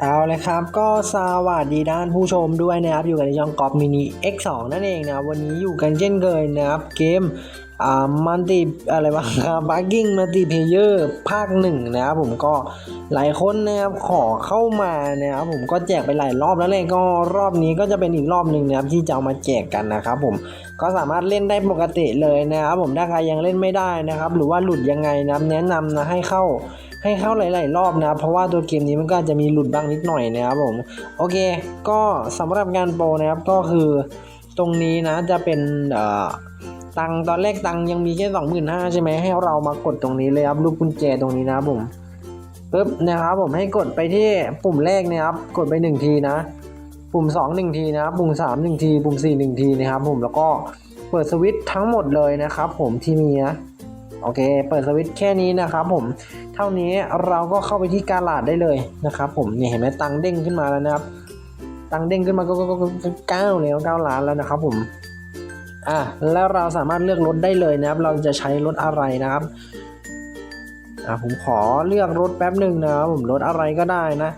เอาเลยครับก็สวัสดีด้านผู้ชมด้วยนะครับอยู่กันในช่องกอล์ฟมินิ X2 นั่นเองนะวันนี้อยู่กันเช่นเคยนะครับเกมอ่ามันติอะไรวะบักกิ้งมัลติเพเยอร์ภาคหนึ่งนะครับผมก็หลายคนนะครับขอเข้ามานะครับผมก็แจกไปหลายรอบแล้วเลยก็รอบนี้ก็จะเป็นอีกรอบหนึ่งนะครับที่จะเอามาแจกกันนะครับผมก็สามารถเล่นได้ปกติเลยนะครับผมถ้าใครยังเล่นไม่ได้นะครับ หรือว่าหลุดยังไงนะครับแนะนำนะให้เข้า ให้เข้าหลาย ๆ รอบนะ เพราะว่าตัวเกมนี้มันก็อาจจะมีหลุดบ้างนิดหน่อยนะครับผม โอเค ก็สำหรับงานโปรนะครับก็คือตรงนี้นะจะเป็นตังตอนแรกตังยังมีแค่สองหมื่นห้าใช่ไหมให้เรามากดตรงนี้เลยครับรูปกุญแจตรงนี้นะผมปึ๊บนะครับผมให้กดไปที่ปุ่มแรกนะครับกดไปหนึ่งทีนะ ปุ่มสองหนึ่งทีนะครับปุ่มสามหนึ่งที ปุ่มสี่หนึ่งทีนะครับผมแล้วก็เปิดสวิตช์ทั้งหมดเลยนะครับผมที่มีนะ โอเค เปิดสวิตช์แค่นี้นะครับผม เท่านี้เราก็เข้าไปที่การลาดได้เลยนะครับผม นี่เห็นไหมตังเด้งขึ้นมาแล้วนะครับ ตังเด้งขึ้นมาก็ก็ก็เก้าแล้วเก้าล้านแล้วนะครับผม อะ แล้วเราสามารถเลือกรถได้เลยนะครับ เราจะใช้รถอะไรนะครับ อะผมขอเลือกรถแป๊บหนึ่งนะครับผม รถอะไรก็ได้นะ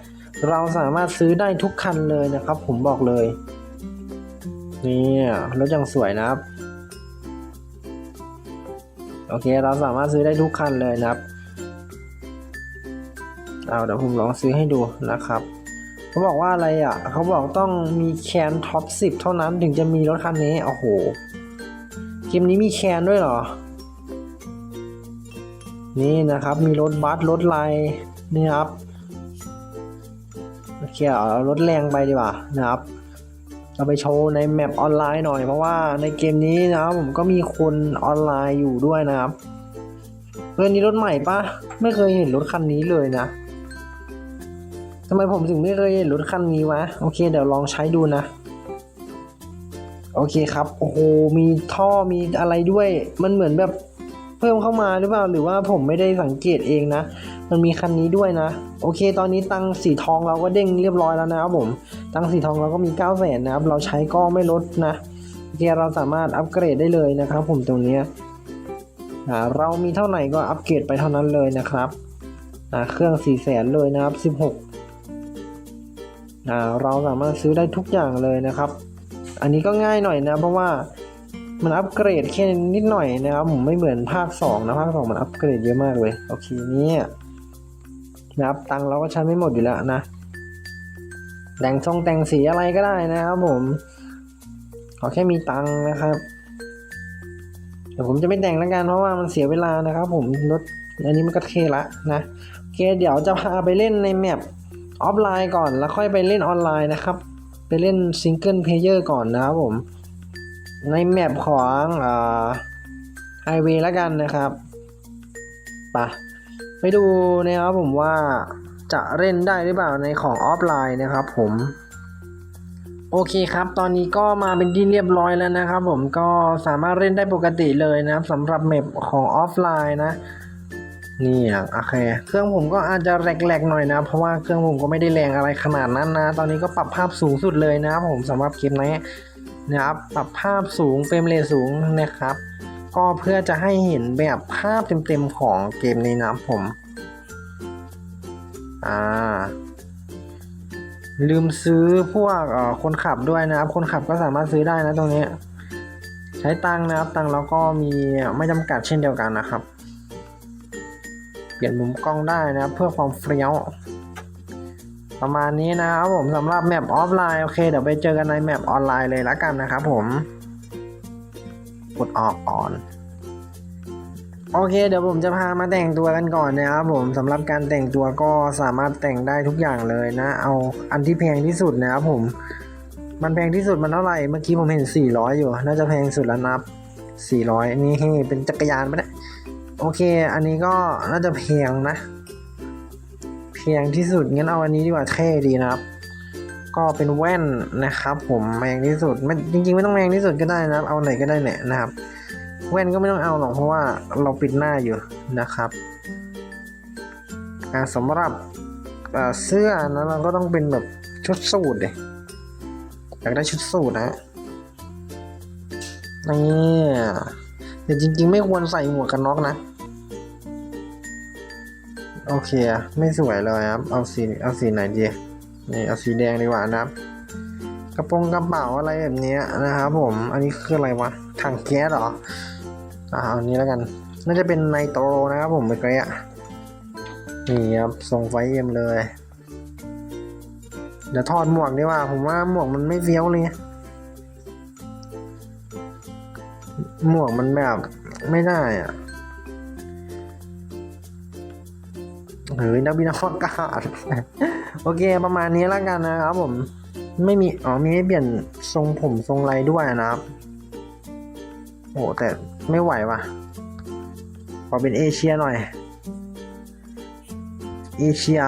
เราสามารถซื้อได้ทุกคันเลยนะครับ ผมบอกเลย นี่รถยังสวยนะครับ อเคเราสามารถซื้อได้ทุกคันเลยนะครับเอาเดี๋ยวผมลองซื้อให้ดูนะครับเขาบอกว่าอะไรอะเขาบอกต้องมีแคนท็อป10 เท่านั้นถึงจะมีรถคันนี้โอ้โหเกมนี้มีแคนด้วยเหรอ นี่นะครับมีรถบัสรถไลน์นี่ครับโอเคเอารถแรงไปดีกว่านะครับ เราไปโชว์ในแมปออนไลน์หน่อยเพราะว่าในเกมนี้นะครับผมก็มีคนออนไลน์อยู่ด้วยนะครับเรื่องนี้รถใหม่ปะไม่เคยเห็นรถคันนี้เลยนะทำไมผมถึงไม่เคยเห็นรถคันนี้วะโอเคเดี๋ยวลองใช้ดูนะ โอเคครับโอ้โหมีท่อมีอะไรด้วย มันเหมือนแบบ เพิ่มเข้ามาหรือเปล่าหรือว่าผมไม่ได้สังเกตเองนะ มันมีคันนี้ด้วยนะ โอเค ตอนนี้ตังสีทองเราก็เด้งเรียบร้อยแล้วนะครับผม ตังสีทองเราก็มี9 0 0 0 0นนะครับ เราใช้ก็ไม่ลดนะโอเคเราสามารถอัปเกรดได้เลยนะครับ ผมตรงนี้อ่าเรามีเท่าไหร่ก็อัปเกรดไปเท่านั้นเลยนะครับอ่าเครื่อง4 0 0แสนเลยนะครับ 16อ่าเราสามารถซื้อได้ทุกอย่างเลยนะครับ อันนี้ก็ง่ายหน่อยนะเพราะว่า มันอัปเกรดแค่นิดหน่อยนะครับผมไม่เหมือนภาค2นะภาค2มันอัปเกรดเยอะมากเลยโอเคเนี่ยนะครับตังเราก็ใช้ไม่หมดอยู่แล้วนะแต่งทรงแต่งสีอะไรก็ได้นะครับผมขอแค่มีตังนะครับเดี๋ยวผมจะไม่แต่งแล้วกันเพราะว่ามันเสียเวลานะครับผมรถอันนี้มันก็เทละนะโอเคเดี๋ยวจะพาไปเล่นในแมปออฟไลน์ก่อนแล้วค่อยไปเล่นออนไลน์นะครับ ไปเล่นซิงเกิลเพลเยอร์ก่อนนะครับผม ในแมปของไฮเวย์แล้วกันนะครับปะไปดูนะครับผมว่าจะเล่นได้หรือเปล่าในของออฟไลน์นะครับผม โอเคครับ ตอนนี้ก็มาเป็นที่เรียบร้อยแล้วนะครับ ผมก็สามารถเล่นได้ปกติเลยนะครับสำหรับแมปของออฟไลน์นะนี่อะโอเค เครื่องผมก็อาจจะแหลกๆหน่อยนะ เพราะว่าเครื่องผมก็ไม่ได้แรงอะไรขนาดนั้นนะ ตอนนี้ก็ปรับภาพสูงสุดเลยนะครับผมสำหรับคลิปนี้ นะครับปรับภาพสูงเฟรมเรทสูงนะครับ ก็เพื่อจะให้เห็นแบบภาพเต็มๆของเกมนี้นะครับผมอ่าลืมซื้อพวกเอ่อคนขับด้วยนะครับ คนขับก็สามารถซื้อได้นะตรงนี้ ใช้ตังนะครับ ตังค์เราก็มีไม่จำกัดเช่นเดียวกันนะครับ เปลี่ยนมุมกล้องได้นะครับ เพื่อความเฟี้ยว ประมาณนี้นะครับผมสำหรับแมปออฟไลน์โอเคเดี๋ยวไปเจอกันในแมปออนไลน์เลยละกันนะครับผมกดออกก่อนโอเคเดี๋ยวผมจะพามาแต่งตัวกันก่อนนะครับผมสำหรับการแต่งตัวก็สามารถแต่งได้ทุกอย่างเลยนะ เอาอันที่แพงที่สุดนะครับผม มันแพงที่สุดมันเท่าไหร่เมื่อกี้ผมเห็น 400 อยู่ น่าจะแพงสุดแล้วนับ 400 นี่เป็นจักรยานปะเนี่ยโอเค อันนี้ก็น่าจะแพงนะ แพงที่สุดงั้นเอาอันนี้ดีกว่าเท่ดีนะครับ ก็เป็นแว่นนะครับผมแพงที่สุดไม่จริง ๆ ไม่ต้องแพงที่สุดก็ได้นะครับเอาไหนก็ได้เนี่ยนะครับ แว่นก็ไม่ต้องเอาหรอกเพราะว่าเราปิดหน้าอยู่นะครับสำหรับเสื้อนะเราก็ต้องเป็นแบบชุดสูทเลยอยากได้ชุดสูทนะนี่แต่จริง ๆ ไม่ควรใส่หมวกกันน็อกนะ โอเค ไม่สวยเลยครับ เอาสีเอาสีไหนดี นี่เอาสีแดงดีกว่านะครับ กระโปรงกระเป๋าอะไรแบบนี้นะครับผม อันนี้คืออะไรวะ ถังแก๊สหรอ อ่าเอาอันนี้แล้วกัน น่าจะเป็นไนโตรนะครับผมเมื่อกี้อะนี่ครับส่งไฟเอ็มเลย เดี๋ยวถอดหมวกดีกว่า ผมว่าหมวกมันไม่เฟี้ยวเลย หมวกมันแบบไม่ได้อะ เฮ้ยนักบินอวกาศโอเคประมาณนี้แล้วกันนะครับผมไม่มีอ๋อมีให้เปลี่ยนทรงผมทรงไรด้วยนะครับโอ้แต่ไม่ไหวว่ะขอเป็นเอเชียหน่อย เอเชีย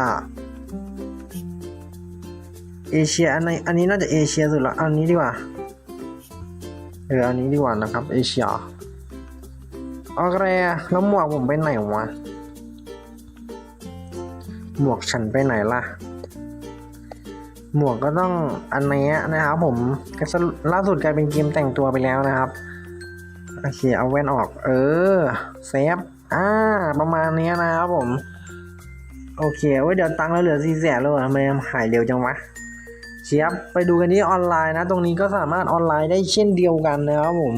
เอเชียอันไหนอันนี้น่าจะเอเชียสุดละอันนี้ดีกว่าเอออันนี้ดีกว่านะครับ เอเชียโอเคแล้วหมวกผมไปไหนวะ หมวกฉันไปไหนล่ะ หมวกก็ต้องอันนี้นะครับผมล่าสุดกลายเป็นเกมแต่งตัวไปแล้วนะครับโอเคเอาแว่นออก เออเซฟอ่าประมาณนี้นะครับผม โอเคไว้ยเดี๋ยวตังค์เราเหลือสี่แสนแล้วเหรอทำไมหายเร็วจังวะเชียบไปดูกันที่ออนไลน์นะ ตรงนี้ก็สามารถออนไลน์ได้เช่นเดียวกันนะครับผม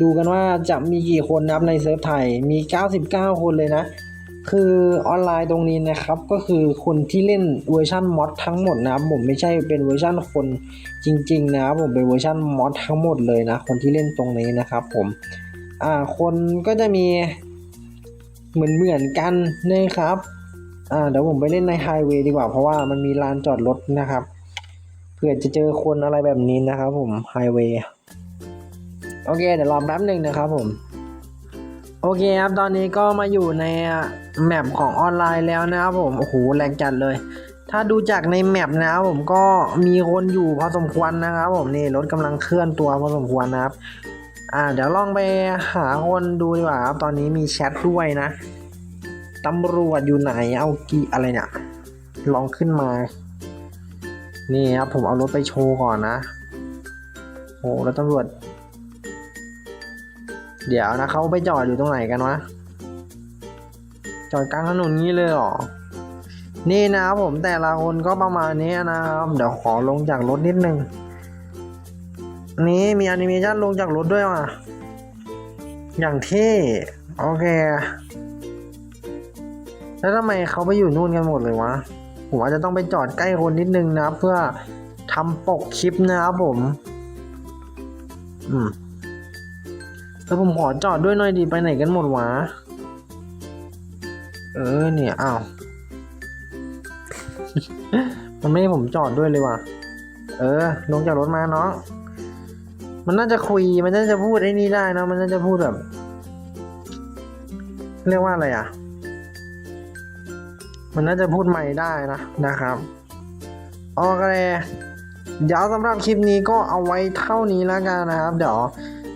ดูกันว่าจะมีกี่คนนะครับในเซิร์ฟไทยมี 99 คนเลยนะ คือออนไลน์ตรงนี้นะครับก็คือคนที่เล่นเวอร์ชันมอดทั้งหมดนะครับผมไม่ใช่เป็นเวอร์ชันคนจริง ๆ นะครับผมเป็นเวอร์ชันมอดทั้งหมดเลยนะคนที่เล่นตรงนี้นะครับผมอ่าคนก็จะมีเหมือนเหมือนๆกันนะครับอ่าเดี๋ยวผมไปเล่นในไฮเวย์ดีกว่าเพราะว่ามันมีลานจอดรถนะครับเผื่อจะเจอคนอะไรแบบนี้นะครับผมไฮเวย์โอเคเดี๋ยวรอแป๊บหนึ่งนะครับผม โอเคครับตอนนี้ก็มาอยู่ในแมปของออนไลน์แล้วนะครับผมโอ้โหแรงจัดเลย ถ้าดูจากในแมปนะครับผมก็มีคนอยู่พอสมควรนะครับ ผมนี่รถกำลังเคลื่อนตัวพอสมควรนะครับ อ่าเดี๋ยวลองไปหาคนดูดีกว่าครับตอนนี้มีแชทด้วยนะตำรวจอยู่ไหนเอากี่อะไรเนี่ยลองขึ้นมา นี่ครับผมเอารถไปโชว์ก่อนนะโอ้แล้วตำรวจ เดี๋ยวนะเขาไปจอดอยู่ตรงไหนกันวะ จอดกลางถนนนี้เลยเหรอ นี่นะครับผมแต่ละคนก็ประมาณนี้นะครับ เดี๋ยวขอลงจากรถนิดนึง นี่มีแอนิเมชันลงจากรถด้วยว่ะ อย่างเท่โอเค แล้วทำไมเขาไปอยู่นู่นกันหมดเลยวะ ผมอาจจะต้องไปจอดใกล้คนนิดนึงนะครับ เพื่อทำปกคลิปนะครับผม อืม แล้วผมขอจอดด้วยหน่อยดีไปไหนกันหมดวะ เออเนี่ยอ้าว มันไม่ให้ผมจอดด้วยเลยว่ะ เออ ลงจากรถมาเนาะมันน่าจะคุย มันน่าจะพูดไอ้นี่ได้เนะมันน่าจะพูดแบบ เรียกว่าอะไรอะ มันน่าจะพูดใหม่ได้นะนะครับโอเคเดี๋ยวสำหรับคลิปนี้ก็เอาไว้เท่านี้แล้วกันนะครับ เดี๋ยว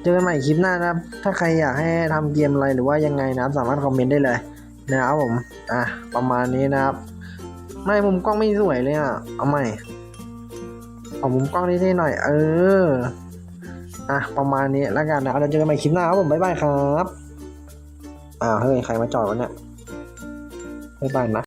เจอกันใหม่คลิปหน้านะครับ ถ้าใครอยากให้ทำเกมอะไรหรือว่ายังไงนะครับ สามารถคอมเมนต์ได้เลยนะครับผม อะ ประมาณนี้นะครับ ไม่มุมกล้องไม่สวยเลยอะ เอาใหม่ เอามุมกล้องนี้หน่อย เออ อะ ประมาณนี้แล้วกันนะครับเราเจอกันใหม่คลิปหน้าครับผม บ๊ายบายครับ อ่าวเฮ้ย ใครมาจอดวะเนี่ยบ๊ายบายนะ